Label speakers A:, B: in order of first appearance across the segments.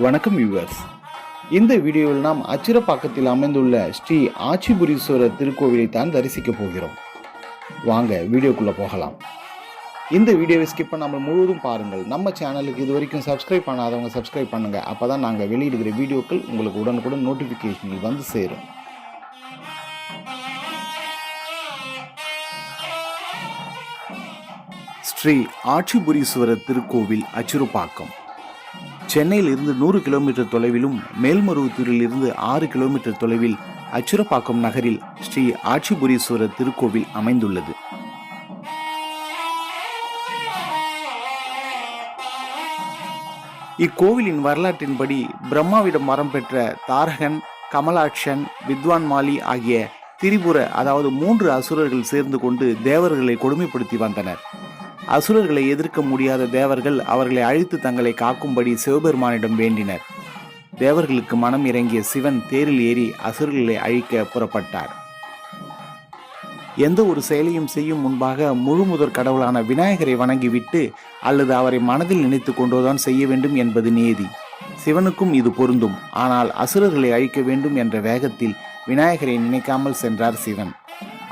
A: வணக்கம் வியூவர்ஸ் இந்த வீடியோவில் நாம் அச்சிரப்பாக்கத்தில் அமைந்துள்ள ஸ்ரீ ஆச்சிபுரீஸ்வரர் திருக்கோவிலை தான் தரிசிக்க போகிறோம். வாங்க வீடியோக்குள்ளே போகலாம். இந்த வீடியோவை ஸ்கிப் பண்ணாமல் முழுவதும் பாருங்கள். நம்ம சேனலுக்கு இது வரைக்கும் சப்ஸ்கிரைப் பண்ணாதவங்க சப்ஸ்கிரைப் பண்ணுங்க. அப்பதான் நாங்கள் வெளியிடுகிற வீடியோக்கள் உங்களுக்கு உடனுக்குடன் நோட்டிஃபிகேஷனில் வந்து சேரும். ஸ்ரீ ஆட்சிபுரீஸ்வரர் திருக்கோவில் அச்சுறுப்பாக்கம் சென்னையில் இருந்து நூறு கிலோமீட்டர் தொலைவிலும் மேல்மருவத்தூரில் இருந்து ஆறு கிலோமீட்டர் தொலைவில் அச்சுரப்பாக்கம் நகரில் ஸ்ரீ ஆட்சிபுரீஸ்வரர் திருக்கோவில் அமைந்துள்ளது. இக்கோவிலின் வரலாற்றின்படி பிரம்மாவிடம் வரம் பெற்ற தாரகன் கமலாட்சன் வித்வான் மாலி ஆகிய திரிபுர அதாவது மூன்று அசுரர்கள் சேர்ந்து கொண்டு தேவர்களை கொடுமைப்படுத்தி வந்தனர். அசுரர்களை எதிர்க்க முடியாத தேவர்கள் அவர்களை அழித்து தங்களை காக்கும்படி சிவபெருமானிடம் வேண்டினர். தேவர்களுக்கு மனம் இறங்கிய சிவன் தேரில் ஏறி அசுரர்களை அழிக்க புறப்பட்டார். எந்த ஒரு செயலையும் செய்யும் முன்பாக முழு முதற் கடவுளான விநாயகரை வணங்கிவிட்டு அல்லது அவரை மனதில் நினைத்து கொண்டுதான் செய்ய வேண்டும் என்பது நியதி சிவனுக்கும் இது பொருந்தும். ஆனால் அசுரர்களை அழிக்க வேண்டும் என்ற வேகத்தில் விநாயகரை நினைக்காமல் சென்றார் சிவன்.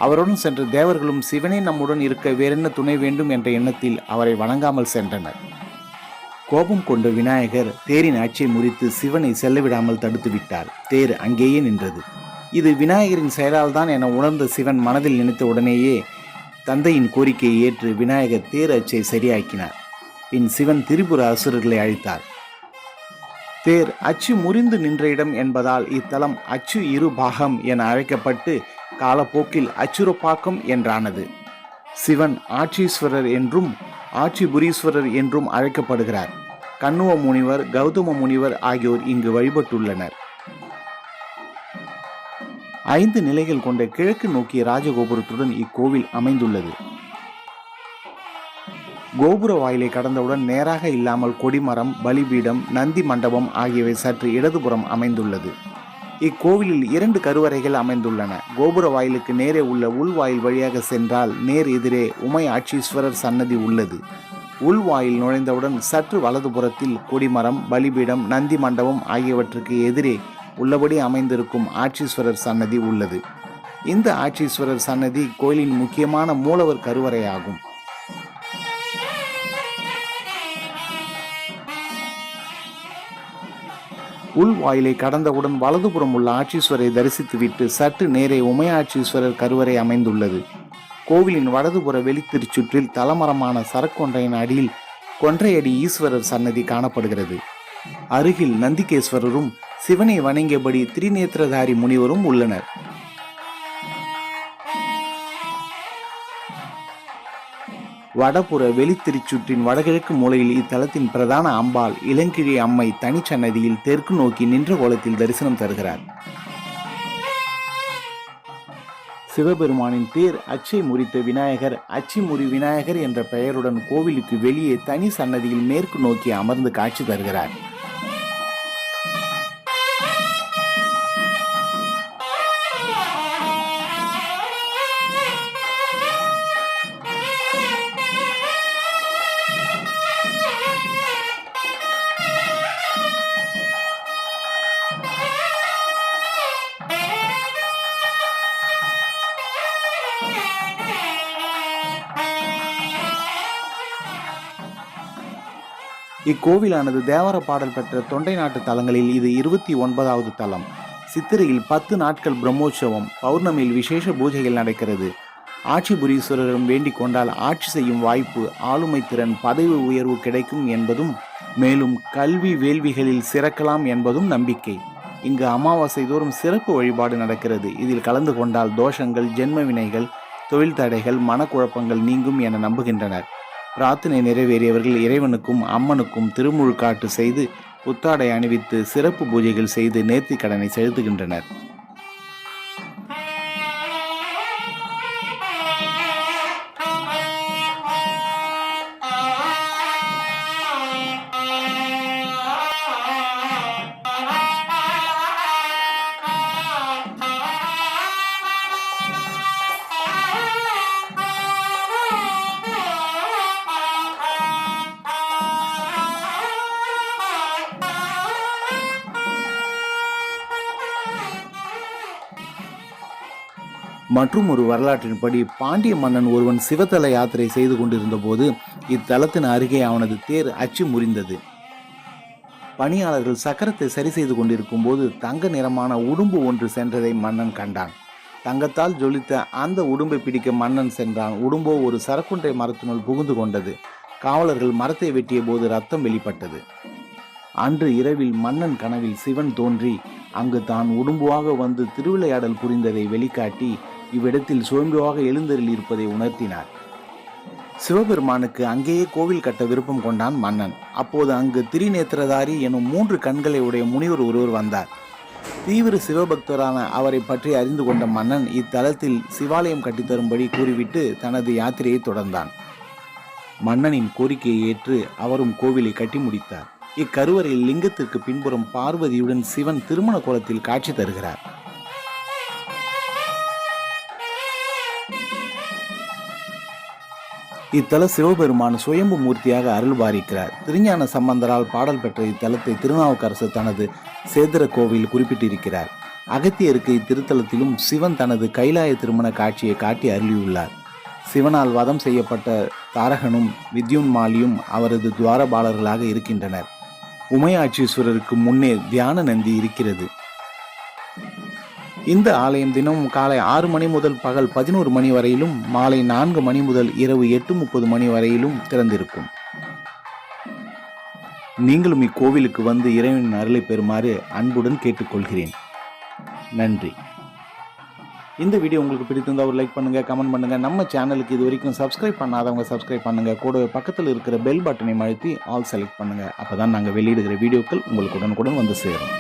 A: அவருடன் சென்ற தேவர்களும் சிவனே நம்முடன் இருக்க வேறென்ன துணை வேண்டும் என்ற எண்ணத்தில் அவரை வணங்காமல் சென்றனர். கோபம் கொண்ட விநாயகர் தேரின் ஆட்சியை முறித்து சிவனை செல்லவிடாமல் தடுத்து விட்டார். தேர் அங்கேயே நின்றது. இது விநாயகரின் செயலால் தான் என உணர்ந்த சிவன் மனதில் நினைத்த உடனேயே தந்தையின் கோரிக்கையை ஏற்று விநாயகர் தேர் அச்சை சரியாக்கினார். பின் சிவன் திரிபுர அசுரர்களை அழித்தார். தேர் அச்சு முறிந்து நின்ற இடம் என்பதால் இத்தலம் அச்சு இரு பாகம் என அழைக்கப்பட்டு காலப்போக்கில் அச்சுரப்பாக்கம் என்றானது. சிவன் ஆட்சீஸ்வரர் என்றும் ஆட்சிபுரீஸ்வரர் என்றும் அழைக்கப்படுகிறார். கண்ணுவ முனிவர் கௌதம முனிவர் ஆகியோர் இங்கு வழிபட்டுள்ளனர். ஐந்து நிலைகள் கொண்ட கிழக்கு நோக்கிய ராஜகோபுரத்துடன் இக்கோவில் அமைந்துள்ளது. கோபுர வாயிலை கடந்தவுடன் நேராக இல்லாமல் கொடிமரம் பலிபீடம் நந்தி மண்டபம் ஆகியவை சற்று இடதுபுறம் அமைந்துள்ளது. இக்கோவிலில் இரண்டு கருவறைகள் அமைந்துள்ளன. கோபுர வாயிலுக்கு நேரே உள்ள உள்வாயில் வழியாக சென்றால் நேர் எதிரே உமை ஆட்சீஸ்வரர் சன்னதி உள்ளது. உள்வாயில் நுழைந்தவுடன் சற்று வலதுபுறத்தில் கொடிமரம் பலிபீடம் நந்தி மண்டபம் ஆகியவற்றுக்கு எதிரே உள்ளபடி அமைந்திருக்கும் ஆட்சீஸ்வரர் சன்னதி உள்ளது. இந்த ஆட்சீஸ்வரர் சன்னதி கோயிலின் முக்கியமான மூலவர் கருவறையாகும். உள்வாயிலை கடந்தவுடன் வலதுபுறம் உள்ள ஆட்சீஸ்வரை தரிசித்துவிட்டு சற்று நேரே உமையாட்சீஸ்வரர் கருவறை அமைந்துள்ளது. கோவிலின் வலதுபுற வெளித்திருச்சுற்றில் தலமரமான சரக்கொன்றையின் அடியில் கொன்றையடி ஈஸ்வரர் சன்னதி காணப்படுகிறது. அருகில் நந்திகேஸ்வரரும் சிவனை வணங்கியபடி திரிநேத்திரதாரி முனிவரும் உள்ளனர். வடபுற வெளித்திருச்சுற்றின் வடகிழக்கு மூலையில் இத்தலத்தின் பிரதான அம்பாள் இளங்கிழி அம்மை தனிச்சன்னதியில் தெற்கு நோக்கி நின்ற கோலத்தில் தரிசனம் தருகிறார். சிவபெருமானின் தேர் அச்சை முறித்த விநாயகர் அச்சிமுறி விநாயகர் என்ற பெயருடன் கோவிலுக்கு வெளியே தனி சன்னதியில் மேற்கு நோக்கி அமர்ந்து காட்சி தருகிறார். இக்கோவிலானது தேவர பாடல் பெற்ற தொண்டை நாட்டு தலங்களில் இது இருபத்தி ஒன்பதாவது தலம். சித்திரையில் பத்து நாட்கள் பிரம்மோற்சவம் பௌர்ணமியில் விசேஷ பூஜைகள் நடக்கிறது. ஆட்சிபுரீஸ்வரரும் வேண்டிக் கொண்டால் ஆட்சி செய்யும் வாய்ப்பு ஆளுமை திறன் பதவி உயர்வு கிடைக்கும் என்பதும் மேலும் கல்வி வேள்விகளில் சிறக்கலாம் என்பதும் நம்பிக்கை. இங்கு அமாவாசை தோறும் சிறப்பு வழிபாடு நடக்கிறது. இதில் கலந்து கொண்டால் தோஷங்கள் ஜென்ம வினைகள் தொழில் தடைகள் மனக்குழப்பங்கள் நீங்கும் என நம்புகின்றனர். பிரார்த்தனை நிறைவேறியவர்கள் இறைவனுக்கும் அம்மனுக்கும் திருமுழுக்காட்டு செய்து புத்தாடை அணிவித்து சிறப்பு பூஜைகள் செய்து நேர்த்திக் கடனை செலுத்துகின்றனர். மற்றும் ஒரு வரலாற்றின்படி பாண்டிய மன்னன் ஒருவன் சிவத்தல யாத்திரை செய்து கொண்டிருந்த போது இத்தலத்தின் அருகே அவனது தேர் அச்சு முறிந்தது. பணியாளர்கள் சக்கரத்தை சரி செய்து கொண்டிருக்கும் போது தங்க நிறமான உடும்பு ஒன்று சென்றதை மன்னன் கண்டான். தங்கத்தால் ஜொலித்த அந்த உடும்பை பிடிக்க மன்னன் சென்றான். உடும்போ ஒரு சரக்குன்றை மரத்தினுள் புகுந்து கொண்டது. காவலர்கள் மரத்தை வெட்டிய போது ரத்தம் வெளிப்பட்டது. அன்று இரவில் மன்னன் கனவில் சிவன் தோன்றி அங்கு தான் உடும்புவாக வந்து திருவிளையாடல் புரிந்ததை வெளிக்காட்டி இவ்விடத்தில் சுயம்புவாக எழுந்தருள் இருப்பதை உணர்த்தினார். சிவபெருமானுக்கு அங்கேயே கோவில் கட்ட விருப்பம் கொண்டான் மன்னன். அப்போது அங்கு திரிநேத்திரதாரி எனும் மூன்று கண்களை உடைய முனிவர் ஒருவர் வந்தார். தீவிர சிவபக்தரான அவரை பற்றி அறிந்து கொண்ட மன்னன் இத்தலத்தில் சிவாலயம் கட்டித்தரும்படி கூறிவிட்டு தனது யாத்திரையை தொடர்ந்தான். மன்னனின் கோரிக்கையை ஏற்று அவரும் கோவிலை கட்டி முடித்தார். இக்கருவறையில் லிங்கத்திற்கு பின்புறம் பார்வதியுடன் சிவன் திருமண கோலத்தில் காட்சி தருகிறார். இத்தல சிவபெருமான் சுயம்பு மூர்த்தியாக அருள்பாரிக்கிறார் திருஞான சம்பந்தரால் பாடல் பெற்ற இத்தலத்தை திருநாவுக்கரசு தனது சேத்திர கோவில் குறிப்பிட்டிருக்கிறார். அகத்தியருக்கு இத்திருத்தலத்திலும் சிவன் தனது கைலாய திருமண காட்சியை காட்டி அருளியுள்ளார். சிவனால் வதம் செய்யப்பட்ட தாரகனும் வித்யுன்மாலியும் அவரது துவாரபாலர்களாக இருக்கின்றனர். உமையாட்சீஸ்வரருக்கு முன்னே தியான நந்தி இருக்கிறது. இந்த ஆலயம் தினமும் காலை ஆறு மணி முதல் பகல் பதினோரு மணி வரையிலும் மாலை நான்கு மணி முதல் இரவு எட்டு முப்பது மணி வரையிலும் திறந்திருக்கும். நீங்களும் இக்கோவிலுக்கு வந்து இறைவனின் அருளை பெறுமாறு அன்புடன் கேட்டுக்கொள்கிறேன். நன்றி. இந்த வீடியோ உங்களுக்கு பிடித்திருந்தால் ஒரு லைக் பண்ணுங்கள் கமெண்ட் பண்ணுங்கள் நம்ம சேனலுக்கு இது வரைக்கும் சப்ஸ்கிரைப் பண்ணாதவங்க சப்ஸ்கிரைப் பண்ணுங்கள் கூட பக்கத்தில் இருக்கிற பெல் பட்டனை அழுத்தி ஆல் செலக்ட் பண்ணுங்கள் அப்போ தான் நாங்கள் வெளியிடுகிற வீடியோக்கள் உங்களுக்கு உடனுக்குடன் வந்து சேரும்.